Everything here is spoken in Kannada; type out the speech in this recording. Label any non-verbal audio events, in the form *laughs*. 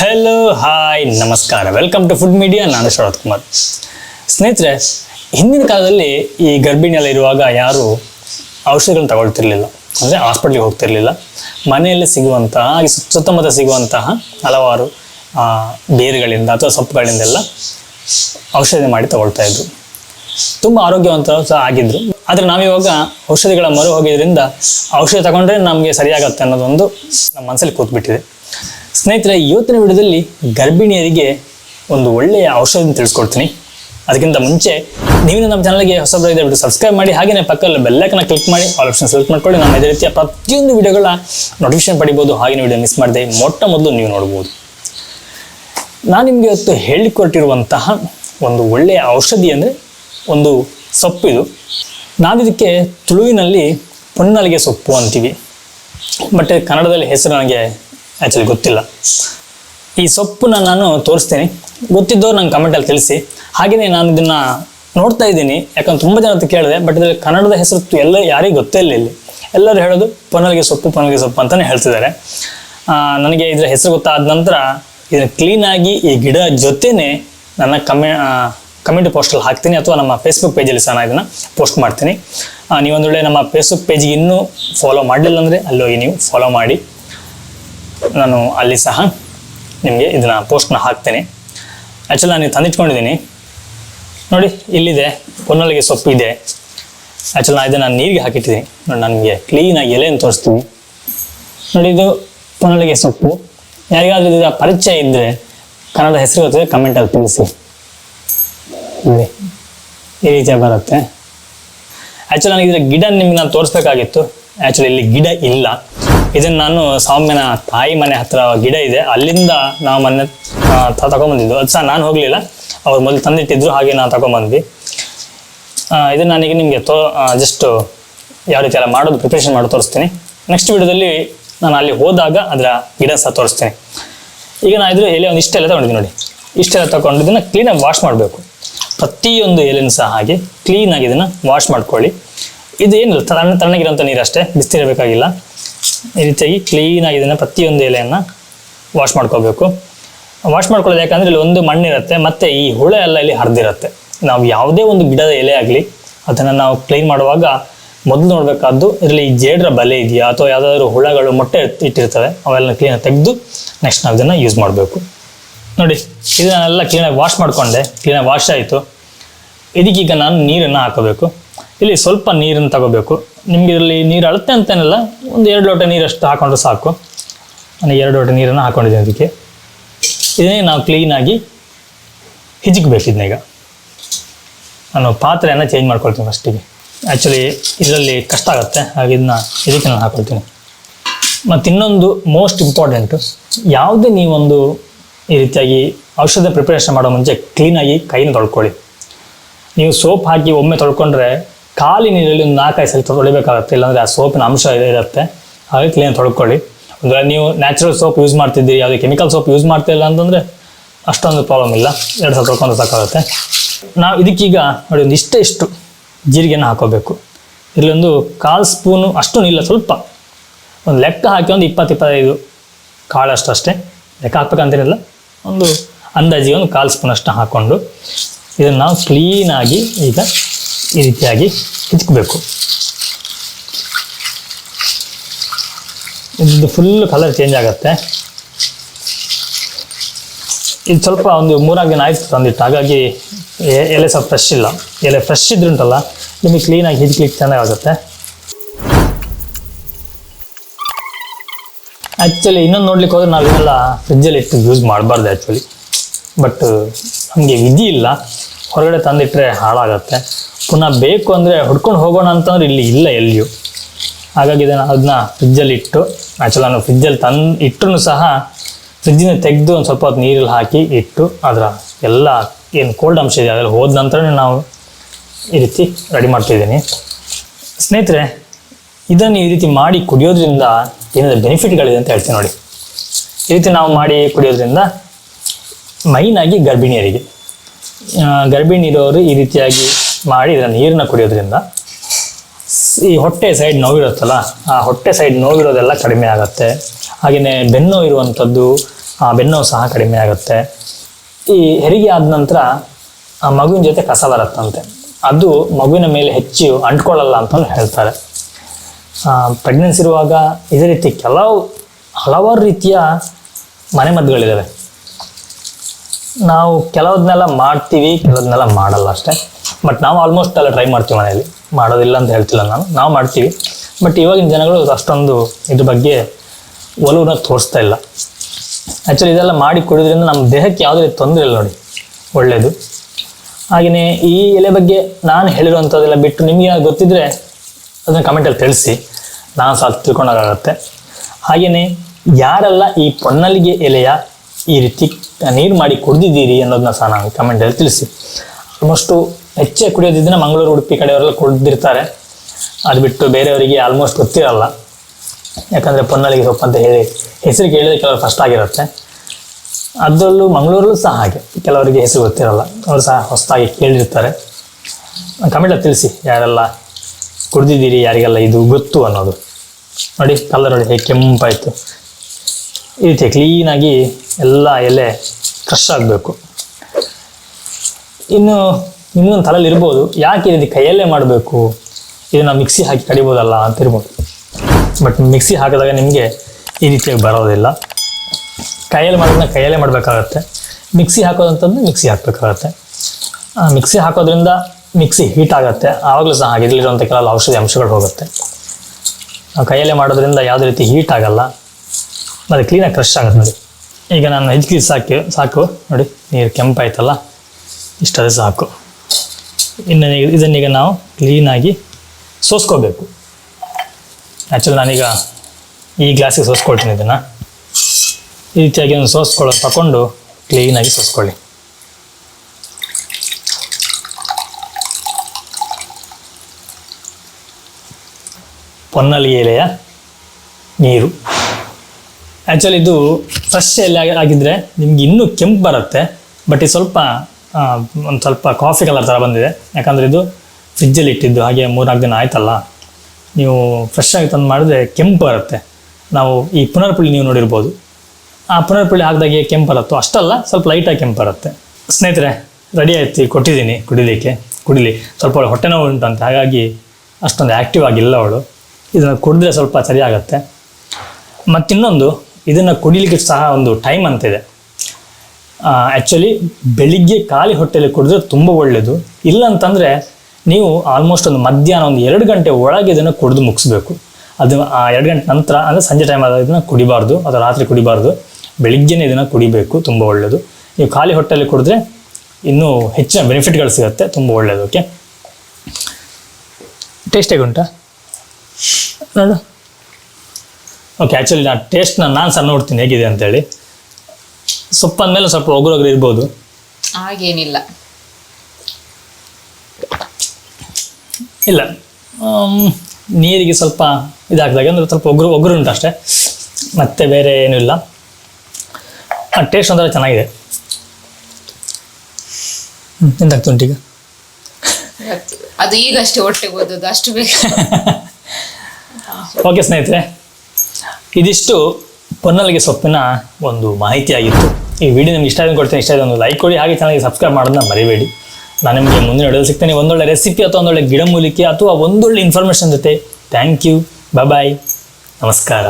ಹಲೋ ಹಾಯ್ ನಮಸ್ಕಾರ. ವೆಲ್ಕಮ್ ಟು ಫುಡ್ ಮೀಡಿಯಾ ನಾನು ಶರತ್ ಕುಮಾರ್. ಸ್ನೇಹಿತರೆ, ಹಿಂದಿನ ಕಾಲದಲ್ಲಿ ಈ ಗರ್ಭಿಣಿಯಲ್ಲಿ ಇರುವಾಗ ಯಾರು ಔಷಧಿಗಳನ್ನ ತಗೊಳ್ತಿರ್ಲಿಲ್ಲ. ಅಂದರೆ ಹಾಸ್ಪಿಟ್ಲಿಗೆ ಹೋಗ್ತಿರ್ಲಿಲ್ಲ. ಮನೆಯಲ್ಲೇ ಸಿಗುವಂತಹ ಸುತ್ತಮುತ್ತ ಸಿಗುವಂತಹ ಹಲವಾರು ಬೇರುಗಳಿಂದ ಅಥವಾ ಸೊಪ್ಪುಗಳಿಂದೆಲ್ಲ ಔಷಧಿ ಮಾಡಿ ತಗೊಳ್ತಾ ಇದ್ರು. ತುಂಬ ಆರೋಗ್ಯವಂತ ಸಹ ಆಗಿದ್ರು. ಆದರೆ ನಾವಿವಾಗ ಔಷಧಿಗಳ ಮರು ಹೋಗಿದ್ರಿಂದ ಔಷಧಿ ತಗೊಂಡ್ರೆ ನಮಗೆ ಸರಿಯಾಗತ್ತೆ ಅನ್ನೋದೊಂದು ನಮ್ಮ ಮನಸ್ಸಲ್ಲಿ ಕೂತ್ಬಿಟ್ಟಿದೆ. ಸ್ನೇಹಿತರೆ, ಇವತ್ತಿನ ವಿಡಿಯೋದಲ್ಲಿ ಗರ್ಭಿಣಿಯರಿಗೆ ಒಂದು ಒಳ್ಳೆಯ ಔಷಧಿ ತಿಳಿಸ್ಕೊಡ್ತೀನಿ. ಅದಕ್ಕಿಂತ ಮುಂಚೆ, ನೀವು ನಮ್ಮ ಚಾನಲ್ಗೆ ಹೊಸಬರ ಇದೆ ಬಿಟ್ಟು ಸಬ್ಸ್ಕ್ರೈಬ್ ಮಾಡಿ ಹಾಗೆಯೇ ಪಕ್ಕದಲ್ಲಿ ಬೆಲ್ಲೈಕನ್ನ ಕ್ಲಿಕ್ ಮಾಡಿ ಆಲ್ ಆಪ್ಷನ್ ಸೆಲೆಕ್ಟ್ ಮಾಡ್ಕೊಳ್ಳಿ. ನಮ್ಮ ಇದೇ ರೀತಿಯ ಪ್ರತಿಯೊಂದು ವಿಡಿಯೋಗಳ ನೋಟಿಫಿಕೇಶನ್ ಪಡಿಬೋದು ಹಾಗೆ ವಿಡಿಯೋ ಮಿಸ್ ಮಾಡದೆ ಮೊಟ್ಟ ಮೊದಲು ನೀವು ನೋಡ್ಬೋದು. ನಾನು ನಿಮಗೆ ಇವತ್ತು ಹೇಳಿಕೊಟ್ಟಿರುವಂತಹ ಒಂದು ಒಳ್ಳೆಯ ಔಷಧಿ ಅಂದರೆ ಒಂದು ಸೊಪ್ಪು ಇದು. ನಾವಿದಕ್ಕೆ ತುಳುವಿನಲ್ಲಿ ಪೊನ್ನಲಿಗೆ ಸೊಪ್ಪು ಅಂತೀವಿ. ಬಟ್ ಕನ್ನಡದಲ್ಲಿ ಹೆಸರು ನನಗೆ ಆ್ಯಕ್ಚುಲಿ ಗೊತ್ತಿಲ್ಲ. ಈ ಸೊಪ್ಪನ್ನ ನಾನು ತೋರಿಸ್ತೀನಿ. ಗೊತ್ತಿದ್ದವ್ರು ನಂಗೆ ಕಮೆಂಟಲ್ಲಿ ತಿಳಿಸಿ. ಹಾಗೆಯೇ ನಾನು ಇದನ್ನು ನೋಡ್ತಾ ಇದ್ದೀನಿ. ಯಾಕಂದ್ರೆ ತುಂಬ ಜನ ಕೇಳಿದೆ ಬಟ್ ಇದರಲ್ಲಿ ಕನ್ನಡದ ಹೆಸರು ಎಲ್ಲ ಯಾರಿಗೂ ಗೊತ್ತೇ ಇಲ್ಲ ಇಲ್ಲಿ. ಎಲ್ಲರೂ ಹೇಳೋದು ಪೊನಲ್ಗೆ ಸೊಪ್ಪು ಪೊನಲ್ಗೆ ಸೊಪ್ಪು ಅಂತಲೇ ಹೇಳ್ತಿದ್ದಾರೆ. ನನಗೆ ಇದರ ಹೆಸರು ಗೊತ್ತಾದ ನಂತರ ಇದನ್ನು ಕ್ಲೀನಾಗಿ ಈ ಗಿಡ ಜೊತೆನೆ ನನ್ನ ಕಮೆ ಕಮೆಂಟ್ ಪೋಸ್ಟಲ್ಲಿ ಹಾಕ್ತೀನಿ ಅಥವಾ ನಮ್ಮ ಫೇಸ್ಬುಕ್ ಪೇಜಲ್ಲಿ ಸಹ ನಾನು ಇದನ್ನು ಪೋಸ್ಟ್ ಮಾಡ್ತೀನಿ. ನೀವೊಂದು ವೇಳೆ ನಮ್ಮ ಫೇಸ್ಬುಕ್ ಪೇಜ್ಗೆ ಇನ್ನೂ ಫಾಲೋ ಮಾಡಲಿಲ್ಲ ಅಂದರೆ ಅಲ್ಲೋಗಿ ನೀವು ಫಾಲೋ ಮಾಡಿ. ನಾನು ಅಲ್ಲಿ ಸಹ ನಿಮಗೆ ಇದನ್ನು ಪೋಸ್ಟ್ನ ಹಾಕ್ತೇನೆ. ಆ್ಯಕ್ಚುಲಿ ನಾನು ತಂದಿಟ್ಕೊಂಡಿದ್ದೀನಿ ನೋಡಿ, ಇಲ್ಲಿದೆ ಪೊನ್ನೊಳಗೆ ಸೊಪ್ಪು ಇದೆ. ಆ್ಯಕ್ಚುಲಿ ನಾನು ಇದನ್ನು ನೀರಿಗೆ ಹಾಕಿಟ್ಟಿದ್ದೀನಿ ನೋಡಿ ನನಗೆ ಕ್ಲೀನಾಗಿ ಎಲೆಯನ್ನು ತೋರಿಸ್ತೀನಿ. ನೋಡಿ, ಇದು ಪೊನ್ನೊಳಗೆ ಸೊಪ್ಪು. ಯಾರಿಗಾದ್ರೂ ಇದರ ಪರಿಚಯ ಇದ್ದರೆ ಕನ್ನಡ ಹೆಸರು ಗೊತ್ತಿದೆ ಕಮೆಂಟಲ್ಲಿ ತಿಳಿಸಿ. ನೋಡಿ, ಈ ರೀತಿಯ ಬರುತ್ತೆ. ಆ್ಯಕ್ಚುಲಿ ನನಗೆ ಇದರ ಗಿಡ ನಿಮ್ಗೆ ನಾನು ತೋರಿಸ್ಬೇಕಾಗಿತ್ತು. ಆ್ಯಕ್ಚುಲಿ ಇಲ್ಲಿ ಗಿಡ ಇಲ್ಲ. ಇದನ್ನು ನಾನು ಸೌಮ್ಯನ ತಾಯಿ ಮನೆ ಹತ್ರ ಗಿಡ ಇದೆ. ಅಲ್ಲಿಂದ ನಾವು ಮೊನ್ನೆ ತಗೊಂಬಂದಿದ್ದು. ಅದು ಸಹ ನಾನು ಹೋಗಲಿಲ್ಲ. ಅವ್ರು ಮೊದಲು ತಂದಿಟ್ಟಿದ್ರು, ಹಾಗೆ ನಾವು ತಗೊಂಬಂದ್ವಿ. ಇದನ್ನು ನಾನೀಗ ನಿಮಗೆ ತೋ ಜಸ್ಟ್ ಯಾವ ರೀತಿ ಎಲ್ಲ ಮಾಡೋದು ಪ್ರಿಪ್ರೇಷನ್ ಮಾಡಿ ತೋರಿಸ್ತೀನಿ. ನೆಕ್ಸ್ಟ್ ವಿಡಿಯೋದಲ್ಲಿ ನಾನು ಅಲ್ಲಿ ಹೋದಾಗ ಅದರ ಗಿಡ ಸಹ ತೋರಿಸ್ತೀನಿ. ಈಗ ನಾನು ಇದ್ರ ಎಲೆ ಒಂದು ಇಷ್ಟೆಲ್ಲ ತಗೊಂಡಿದ್ದೀನಿ ನೋಡಿ. ಇಷ್ಟೆಲ್ಲ ತಗೊಂಡು ಇದನ್ನು ಕ್ಲೀನಾಗಿ ವಾಶ್ ಮಾಡಬೇಕು. ಪ್ರತಿಯೊಂದು ಎಲೆನೂ ಸಹ ಹಾಗೆ ಕ್ಲೀನಾಗಿ ಇದನ್ನು ವಾಶ್ ಮಾಡ್ಕೊಳ್ಳಿ. ಇದು ಏನಿಲ್ಲ ತಣ್ಣ ತಣ್ಣಗಿರೋಂಥ ನೀರು ಅಷ್ಟೇ ಬಿಸ್ತಿರಬೇಕಾಗಿಲ್ಲ. ಈ ರೀತಿಯಾಗಿ ಕ್ಲೀನಾಗಿ ಇದನ್ನು ಪ್ರತಿಯೊಂದು ಎಲೆಯನ್ನು ವಾಶ್ ಮಾಡ್ಕೋಬೇಕು. ವಾಶ್ ಮಾಡ್ಕೊಳ್ಳೋದು ಯಾಕಂದರೆ ಇಲ್ಲಿ ಒಂದು ಮಣ್ಣಿರುತ್ತೆ ಮತ್ತು ಈ ಹುಳ ಎಲ್ಲ ಇಲ್ಲಿ ಹರಿದಿರುತ್ತೆ. ನಾವು ಯಾವುದೇ ಒಂದು ಗಿಡದ ಎಲೆ ಆಗಲಿ, ಅದನ್ನು ನಾವು ಕ್ಲೀನ್ ಮಾಡುವಾಗ ಮೊದಲು ನೋಡಬೇಕಾದ್ದು ಇದರಲ್ಲಿ ಈ ಜೇಡ್ರ ಬಲೆ ಇದೆಯಾ, ಅಥವಾ ಯಾವುದಾದ್ರು ಹುಳಗಳು, ಮೊಟ್ಟೆ ಇಟ್- ಇಟ್ಟಿರ್ತವೆ, ಅವೆಲ್ಲ ಕ್ಲೀನಾಗಿ ತೆಗೆದು ನೆಕ್ಸ್ಟ್ ನಾವು ಇದನ್ನು ಯೂಸ್ ಮಾಡಬೇಕು. ನೋಡಿ ಇದನ್ನೆಲ್ಲ ಕ್ಲೀನಾಗಿ ವಾಶ್ ಮಾಡಿಕೊಂಡೆ ಕ್ಲೀನಾಗಿ ವಾಶ್ ಆಯಿತು. ಇದಕ್ಕೀಗ ನಾನು ನೀರನ್ನು ಹಾಕೋಬೇಕು. ಇಲ್ಲಿ ಸ್ವಲ್ಪ ನೀರನ್ನು ತಗೋಬೇಕು. ನಿಮಗೆ ಇದರಲ್ಲಿ ನೀರು ಅಳತೆ ಅಂತೇನಲ್ಲ, ಒಂದು ಎರಡು ಲೋಟ ನೀರಷ್ಟು ಹಾಕೊಂಡ್ರೆ ಸಾಕು. ನಾನು ಎರಡು ಲೋಟ ನೀರನ್ನು ಹಾಕೊಂಡಿದ್ದೀನಿ ಅದಕ್ಕೆ. ಇದನ್ನೇ ನಾವು ಕ್ಲೀನಾಗಿ ಹಿಜಿಕ್ಬೇಕು ಇದನ್ನೀಗ. ನಾನು ಪಾತ್ರೆಯನ್ನು ಚೇಂಜ್ ಮಾಡ್ಕೊಳ್ತೀನಿ ಫಸ್ಟಿಗೆ ಆ್ಯಕ್ಚುಲಿ ಇದರಲ್ಲಿ ಕಷ್ಟ ಆಗುತ್ತೆ, ಹಾಗೆ ಇದನ್ನ ಇದಕ್ಕೆ ನಾನು ಹಾಕೊಳ್ತೀನಿ. ಮತ್ತು ಇನ್ನೊಂದು ಮೋಸ್ಟ್ ಇಂಪಾರ್ಟೆಂಟು ಯಾವುದೇ ನೀವೊಂದು ಈ ರೀತಿಯಾಗಿ ಔಷಧ ಪ್ರಿಪ್ರೇಷನ್ ಮಾಡೋ ಮುಂಚೆ ಕ್ಲೀನಾಗಿ ಕೈನ ತೊಳ್ಕೊಳ್ಳಿ. ನೀವು ಸೋಪ್ ಹಾಕಿ ಒಮ್ಮೆ ತೊಳ್ಕೊಂಡ್ರೆ ಖಾಲಿ ನೀರಲ್ಲಿ ಒಂದು ನಾಲ್ಕೈದು ಸಲ ತೊಳಿಬೇಕಾಗುತ್ತೆ, ಇಲ್ಲಾಂದರೆ ಆ ಸೋಪಿನ ಅಂಶ ಇದೆ ಇರುತ್ತೆ ಹಾಗೆ ಕ್ಲೀನ್ ತೊಳ್ಕೊಳ್ಳಿ. ಒಂದು ನೀವು ನ್ಯಾಚುರಲ್ ಸೋಪ್ ಯೂಸ್ ಮಾಡ್ತಿದ್ದೀರಿ, ಯಾವುದೇ ಕೆಮಿಕಲ್ ಸೋಪ್ ಯೂಸ್ ಮಾಡ್ತಾ ಇಲ್ಲ ಅಂತಂದರೆ ಅಷ್ಟೊಂದು ಪ್ರಾಬ್ಲಮ್ ಇಲ್ಲ. ಎರಡು ಸಲ ತೊಳ್ಕೊಂಡು ಸಾಕಾಗುತ್ತೆ. ನಾವು ಇದಕ್ಕೀಗ ನೋಡಿ, ಒಂದು ಇಷ್ಟೇ ಇಷ್ಟು ಜೀರಿಗೆನ ಹಾಕೋಬೇಕು. ಇಲ್ಲೊಂದು ಕಾಲು ಸ್ಪೂನು ಅಷ್ಟು ಇಲ್ಲ, ಸ್ವಲ್ಪ. ಒಂದು ಲೆಕ್ಕ ಹಾಕಿ ಒಂದು ಇಪ್ಪತ್ತು, ಇಪ್ಪತ್ತೈದು ಕಾಳಷ್ಟು ಅಷ್ಟೇ. ಲೆಕ್ಕ ಹಾಕ್ಬೇಕಂತೇನಿಲ್ಲ ಒಂದು ಅಂದಾಜಿಗೆ ಒಂದು ಕಾಲು ಸ್ಪೂನ್ ಅಷ್ಟು ಹಾಕ್ಕೊಂಡು ಇದನ್ನು ನಾವು ಕ್ಲೀನಾಗಿ ಈಗ ಈ ರೀತಿಯಾಗಿ ಹಿಚ್ಕಬೇಕು ಇದು ಫುಲ್ ಕಲರ್ ಚೇಂಜ್ ಆಗುತ್ತೆ. ಇದು ಸ್ವಲ್ಪ ಒಂದು ಮೂರಾಗಿ ದಿನ ಆಯ್ತು ತಂದಿಟ್ಟು, ಹಾಗಾಗಿ ಎಲೆ ಸ್ವಲ್ಪ ಫ್ರೆಶ್ ಇಲ್ಲ. ಎಲೆ ಫ್ರೆಶ್ ಇದ್ರುಂಟಲ್ಲ, ನಿಮಗೆ ಕ್ಲೀನಾಗಿ ಚೆನ್ನಾಗಿ ಚೆನ್ನಾಗಾಗುತ್ತೆ. ಆ್ಯಕ್ಚುಲಿ ಇನ್ನೊಂದು ನೋಡ್ಲಿಕ್ಕೆ ಹೋದ್ರೆ ನಾವು ಇದೆಲ್ಲ ಫ್ರಿಜ್ಜಲ್ಲಿ ಇಟ್ಟು ಯೂಸ್ ಮಾಡಬಾರ್ದು ಆ್ಯಕ್ಚುಲಿ ಬಟ್ ನಮಗೆ ವಿಧಿ ಇಲ್ಲ. ಹೊರಗಡೆ ತಂದಿಟ್ಟರೆ ಹಾಳಾಗತ್ತೆ. ಪುನಃ ಬೇಕು ಅಂದರೆ ಹುಡ್ಕೊಂಡು ಹೋಗೋಣ ಅಂತಂದ್ರೆ ಇಲ್ಲಿ ಇಲ್ಲ ಎಲ್ಲಿಯೂ. ಹಾಗಾಗಿ ಇದನ್ನು ಅದನ್ನ ಫ್ರಿಜ್ಜಲ್ಲಿ ಇಟ್ಟು ಆ್ಯಕ್ಚುಲಿ ನಾನು ಫ್ರಿಜ್ಜಲ್ಲಿ ತಂದು ಇಟ್ಟರು ಸಹ ಫ್ರಿಜ್ಜಿನ ತೆಗೆದು ಒಂದು ಸ್ವಲ್ಪ ಹೊತ್ತು ನೀರಲ್ಲಿ ಹಾಕಿ ಇಟ್ಟು ಅದರ ಎಲ್ಲ ಏನು ಕೋಲ್ಡ್ ಅಂಶ ಇದೆ ಅದರಲ್ಲಿ ಹೋದ ನಂತರನೇ ನಾವು ಈ ರೀತಿ ರೆಡಿ ಮಾಡ್ತಿದ್ದೀನಿ. ಸ್ನೇಹಿತರೆ, ಇದನ್ನು ಈ ರೀತಿ ಮಾಡಿ ಕುಡಿಯೋದ್ರಿಂದ ಏನಾದರೂ ಬೆನಿಫಿಟ್ಗಳಿದೆ ಅಂತ ಹೇಳ್ತೀನಿ ನೋಡಿ. ಈ ರೀತಿ ನಾವು ಮಾಡಿ ಕುಡಿಯೋದ್ರಿಂದ ಮೈನಾಗಿ ಗರ್ಭಿಣಿಯರಿಗೆ. ಗರ್ಭಿಣಿ ಇರೋರು ಈ ರೀತಿಯಾಗಿ ಮಾಡಿ ಇದನ್ನು ನೀರನ್ನ ಕುಡಿಯೋದ್ರಿಂದ ಈ ಹೊಟ್ಟೆ ಸೈಡ್ ನೋವಿರುತ್ತಲ್ಲ, ಆ ಹೊಟ್ಟೆ ಸೈಡ್ ನೋವಿರೋದೆಲ್ಲ ಕಡಿಮೆ ಆಗುತ್ತೆ. ಹಾಗೆಯೇ ಬೆನ್ನು ಇರುವಂಥದ್ದು, ಆ ಬೆನ್ನು ಸಹ ಕಡಿಮೆ ಆಗುತ್ತೆ. ಈ ಹೆರಿಗೆ ಆದ ನಂತರ ಆ ಮಗುವಿನ ಜೊತೆ ಕಸ ಬರುತ್ತಂತೆ. ಅದು ಮಗುವಿನ ಮೇಲೆ ಹೆಚ್ಚು ಅಂಟ್ಕೊಳ್ಳಲ್ಲ ಅಂತ ಹೇಳ್ತಾರೆ. ಪ್ರೆಗ್ನೆನ್ಸಿ ಇರುವಾಗ ಇದೇ ರೀತಿ ಕೆಲವು ಹಲವಾರು ರೀತಿಯ ಮನೆಮದ್ದುಗಳಿದ್ದಾವೆ ನಾವು ಕೆಲವದನ್ನೆಲ್ಲ ಮಾಡ್ತೀವಿ, ಕೆಲವದನ್ನೆಲ್ಲ ಮಾಡಲ್ಲ ಅಷ್ಟೇ. ಬಟ್ ನಾವು ಆಲ್ಮೋಸ್ಟ್ ಎಲ್ಲ ಟ್ರೈ ಮಾಡ್ತೀವಿ ಮನೆಯಲ್ಲಿ. ಮಾಡೋದಿಲ್ಲ ಅಂತ ಹೇಳ್ತಿಲ್ಲ ನಾನು. ನಾವು ಮಾಡ್ತೀವಿ. ಬಟ್ ಇವಾಗಿನ ಜನಗಳು ಅಷ್ಟೊಂದು ಇದ್ರ ಬಗ್ಗೆ ಒಲವನ್ನ ತೋರಿಸ್ತಾ ಇಲ್ಲ. ಆ್ಯಕ್ಚುಲಿ ಇದೆಲ್ಲ ಮಾಡಿ ಕುಡಿದ್ರಿಂದ ನಮ್ಮ ದೇಹಕ್ಕೆ ಯಾವುದೇ ತೊಂದರೆ ಇಲ್ಲ ನೋಡಿ. ಒಳ್ಳೆಯದು ಹಾಗೆಯೇ ಈ ಎಲೆ ಬಗ್ಗೆ ನಾನು ಹೇಳಿರುವಂಥದ್ದೆಲ್ಲ ಬಿಟ್ಟು ನಿಮಗೆ ಗೊತ್ತಿದ್ರೆ ಅದನ್ನು ಕಮೆಂಟಲ್ಲಿ ತಿಳಿಸಿ. ನಾನು ಸಹ ತಿಳ್ಕೊಂಡಾಗುತ್ತೆ ಹಾಗೆಯೇ ಯಾರೆಲ್ಲ ಈ ಪೊನ್ನಲಿಗೆ ಎಲೆಯ ಈ ರೀತಿ ನೀರು ಮಾಡಿ ಕುಡಿದಿದ್ದೀರಿ ಅನ್ನೋದನ್ನ ಸಹ ನಾನು ಕಮೆಂಟಲ್ಲಿ ತಿಳಿಸಿ. ಆಲ್ಮೋಸ್ಟು ಹೆಚ್ಚೇ ಕುಡಿಯೋದಿದ್ದನ್ನ ಮಂಗಳೂರು, ಉಡುಪಿ ಕಡೆಯವರೆಲ್ಲ ಕುಡಿದಿರ್ತಾರೆ. ಅದು ಬಿಟ್ಟು ಬೇರೆಯವರಿಗೆ ಆಲ್ಮೋಸ್ಟ್ ಗೊತ್ತಿರಲ್ಲ. ಯಾಕಂದರೆ ಪೊನ್ನಳಿಗೆ ಸೊಪ್ಪು ಅಂತ ಹೇಳಿ ಹೆಸರು ಕೇಳಿದ್ರೆ ಕೆಲವರು ಫಸ್ಟ್ ಆಗಿರುತ್ತೆ. ಅದರಲ್ಲೂ ಮಂಗಳೂರಲ್ಲೂ ಸಹ ಹಾಗೆ. ಕೆಲವರಿಗೆ ಹೆಸರು ಗೊತ್ತಿರಲ್ಲ. ಅವರು ಸಹ ಹೊಸದಾಗಿ ಕೇಳಿರ್ತಾರೆ. ಕಮೆಂಟಲ್ಲಿ ತಿಳಿಸಿ ಯಾರೆಲ್ಲ ಕುಡಿದಿದ್ದೀರಿ, ಯಾರಿಗೆಲ್ಲ ಇದು ಗೊತ್ತು ಅನ್ನೋದು. ನೋಡಿ ನೋಡಿ ಹೇಗೆ ಕೆಂಪಾಯಿತು. ಈ ರೀತಿ ಕ್ಲೀನಾಗಿ ಎಲ್ಲ ಎಲೆ ಕ್ರಶ್ ಆಗಬೇಕು. ಇನ್ನು ಇನ್ನೊಂದು ತಲೆಯಲ್ಲಿ ಇರ್ಬೋದು, ಯಾಕೆ ರೀತಿ ಕೈಯಲ್ಲೇ ಮಾಡಬೇಕು? ಇದನ್ನು ಮಿಕ್ಸಿ ಹಾಕಿ ಕಡಿಬೋದಲ್ಲ ಅಂತ ಇರ್ಬೋದು. ಬಟ್ ಮಿಕ್ಸಿ ಹಾಕಿದಾಗ ನಿಮಗೆ ಈ ರೀತಿಯಾಗಿ ಬರೋದಿಲ್ಲ. ಕೈಯಲ್ಲಿ ಮಾಡೋದನ್ನ ಕೈಯಲ್ಲೇ ಮಾಡಬೇಕಾಗತ್ತೆ. ಮಿಕ್ಸಿ ಹಾಕೋದಂತಂದ್ರೆ ಮಿಕ್ಸಿ ಹಾಕಬೇಕಾಗತ್ತೆ. ಮಿಕ್ಸಿ ಹಾಕೋದ್ರಿಂದ ಮಿಕ್ಸಿ ಹೀಟ್ ಆಗುತ್ತೆ. ಆವಾಗಲೂ ಸಹ ಹಾಗೆ ಇದರಲ್ಲಿರುವಂಥ ಕೆಲವು ಔಷಧಿ ಅಂಶಗಳು ಹೋಗುತ್ತೆ. ಕೈಯಲ್ಲೇ ಮಾಡೋದ್ರಿಂದ ಯಾವುದೇ ರೀತಿ ಹೀಟ್ ಆಗಲ್ಲ. ಮತ್ತು ಕ್ಲೀನಾಗಿ ಕ್ರಶ್ ಆಗುತ್ತೆ ನೋಡಿ. ಈಗ ನಾನು ಹೆಜ್ಜಿ ಸಾಕಿ, ಸಾಕು. ನೋಡಿ, ನೀರು ಕೆಂಪಾಯ್ತಲ್ಲ? ಇಷ್ಟದೇ ಸಾಕು. ಇನ್ನು ಇದನ್ನೀಗ ನಾವು ಕ್ಲೀನಾಗಿ ಸೋಸ್ಕೋಬೇಕು. ಆ್ಯಕ್ಚುಲಿ ನಾನೀಗ ಈ ಗ್ಲಾಸಿಗೆ ಸೋಸ್ಕೊಳ್ತೀನಿ ಇದನ್ನು. ಈ ರೀತಿಯಾಗಿ ಒಂದು ಸೋಸ್ಕೊಳ್ಳೋದು ತಗೊಂಡು ಕ್ಲೀನಾಗಿ ಸೋಸ್ಕೊಳ್ಳಿ. ಪೊನ್ನಲಿ ಎಲೆಯ ನೀರು. ಆ್ಯಕ್ಚುಲಿ ಇದು ಫ್ರೆಶ್ ಎಲ್ಲ ಆಗಿ- ಆಗಿದ್ರೆ ನಿಮ್ಗೆ ಇನ್ನೂ ಕೆಂಪು ಬರುತ್ತೆ. ಬಟ್ ಇದು ಸ್ವಲ್ಪ ಒಂದು ಸ್ವಲ್ಪ ಕಾಫಿ ಕಲರ್ ಥರ ಬಂದಿದೆ. ಯಾಕಂದರೆ ಇದು ಫ್ರಿಜ್ಜಲ್ಲಿ ಇಟ್ಟಿದ್ದು, ಹಾಗೆ ಮೂರ್ನಾಲ್ಕು ದಿನ ಆಯ್ತಲ್ಲ. ನೀವು ಫ್ರೆಶ್ ಆಗಿ ತಂದು ಮಾಡಿದ್ರೆ ಕೆಂಪು ಬರುತ್ತೆ. ನಾವು ಈ ಪುನರ್ಪುಳಿ ನೀವು ನೋಡಿರ್ಬೋದು. ಆ ಪುನರ್ಪುಳಿ ಹಾಕಿದಾಗೆ ಕೆಂಪು ಬರುತ್ತೋ? ಅಷ್ಟಲ್ಲ, ಸ್ವಲ್ಪ ಲೈಟಾಗಿ ಕೆಂಪು ಬರುತ್ತೆ. ಸ್ನೇಹಿತರೆ ರೆಡಿ ಆಯ್ತು, ಕೊಟ್ಟಿದ್ದೀನಿ ಕುಡಿಲಿಕ್ಕೆ. ಕುಡಿಲಿ. ಸ್ವಲ್ಪ ಅವಳು ಹೊಟ್ಟೆ ನೋವು ಉಂಟಂತೆ ಹಾಗಾಗಿ ಅಷ್ಟೊಂದು ಆ್ಯಕ್ಟಿವ್ ಆಗಿಲ್ಲ ಅವಳು. ಇದನ್ನು ಕುಡಿದ್ರೆ ಸ್ವಲ್ಪ ಸರಿ ಆಗುತ್ತೆ. ಮತ್ತಿನ್ನೊಂದು ಇದನ್ನು ಕುಡಿಲಿಕ್ಕೆ ಸಹ ಒಂದು ಟೈಮ್ ಅಂತಿದೆ ಆ್ಯಕ್ಚುಲಿ ಬೆಳಿಗ್ಗೆ ಖಾಲಿ ಹೊಟ್ಟೆಯಲ್ಲಿ ಕುಡಿದ್ರೆ ತುಂಬ ಒಳ್ಳೆಯದು ಇಲ್ಲ ಅಂತಂದರೆ ನೀವು ಆಲ್ಮೋಸ್ಟ್ ಒಂದು ಮಧ್ಯಾಹ್ನ ಒಂದು ಎರಡು ಗಂಟೆ ಒಳಗೆ ಇದನ್ನು ಕುಡಿದು ಮುಗಿಸ್ಬೇಕು. ಅದು ಆ ಎರಡು ಗಂಟೆ ನಂತರ, ಅಂದರೆ ಸಂಜೆ ಟೈಮ್ ಆದಾಗ ಇದನ್ನು ಕುಡಿಬಾರ್ದು, ಅಥವಾ ರಾತ್ರಿ ಕುಡಿಬಾರ್ದು. ಬೆಳಿಗ್ಗೆನೇ ಇದನ್ನು ಕುಡಿಬೇಕು, ತುಂಬ ಒಳ್ಳೆಯದು ನೀವು ಖಾಲಿ ಹೊಟ್ಟೆಯಲ್ಲಿ ಕುಡಿದ್ರೆ ಇನ್ನೂ ಹೆಚ್ಚಿನ ಬೆನಿಫಿಟ್ಗಳು ಸಿಗುತ್ತೆ, ತುಂಬ ಒಳ್ಳೆಯದು ಓಕೆ ಟೇಸ್ಟ್ ಹೇಗುಂಟಾ? ನೋಡು ಓಕೆ ಆ್ಯಕ್ಚುಲಿ ನಾನು ಟೇಸ್ಟ್ನ ನಾನು ಸಹ ನೋಡ್ತೀನಿ ಹೇಗಿದೆ ಅಂತೇಳಿ. ಸೊಪ್ಪು ಅಂದಮೇಲೆ ಸ್ವಲ್ಪ ಒಗ್ರೊಗ್ರು ಇರ್ಬೋದು. ಹಾಗೇನಿಲ್ಲ. ಇಲ್ಲ. ನೀರಿಗೆ ಸ್ವಲ್ಪ ಇದಾಗ್ದಾಗ ಅಂದರೆ ಸ್ವಲ್ಪ ಒಗ್ರು ಒಗ್ರು ಉಂಟು ಅಷ್ಟೇ. ಮತ್ತೆ ಬೇರೆ ಏನೂ ಇಲ್ಲ. ಆ ಟೇಸ್ಟ್ ಒಂಥರ ಚೆನ್ನಾಗಿದೆ. ಹ್ಞೂ ಎಂತಾಗ್ತುಂಟು ಉಂಟೀಗ ಅದು ಈಗಷ್ಟೇ ಹೊಟ್ಟೆಗೆ ಓದೋದು ಅಷ್ಟು ಬೇಗ. *laughs* ಓಕೆ ಸ್ನೇಹಿತರೆ. ಇದಿಷ್ಟು ಪೊನ್ನಲಿಗೆ ಸೊಪ್ಪಿನ ಒಂದು ಮಾಹಿತಿಯಾಗಿತ್ತು. ಈ ವಿಡಿಯೋ ನಿಮ್ಗೆ ಇಷ್ಟ ಆಗಿ ಕೊಡ್ತೀನಿ, ಇಷ್ಟ ಒಂದು ಲೈಕ್ ಕೊಡಿ. ಹಾಗೆ ಚೆನ್ನಾಗಿ ಸಬ್ಸ್ಕ್ರೈಬ್ ಮಾಡೋದನ್ನ ಮರಿಬೇಡಿ. ನಾನು ನಿಮಗೆ ಮುಂದಿನ ವಿಡಿಯೋದಲ್ಲಿ ಸಿಗ್ತೇನೆ. ಒಂದೊಳ್ಳೆ ರೆಸಿಪಿ ಅಥವಾ ಒಂದೊಳ್ಳೆ ಗಿಡಮೂಲಿಕೆ ಅಥವಾ ಒಂದೊಳ್ಳೆ ಇನ್ಫಾರ್ಮೇಷನ್ ಜೊತೆ. ಥ್ಯಾಂಕ್ ಯು ಬಾಯ್ ನಮಸ್ಕಾರ.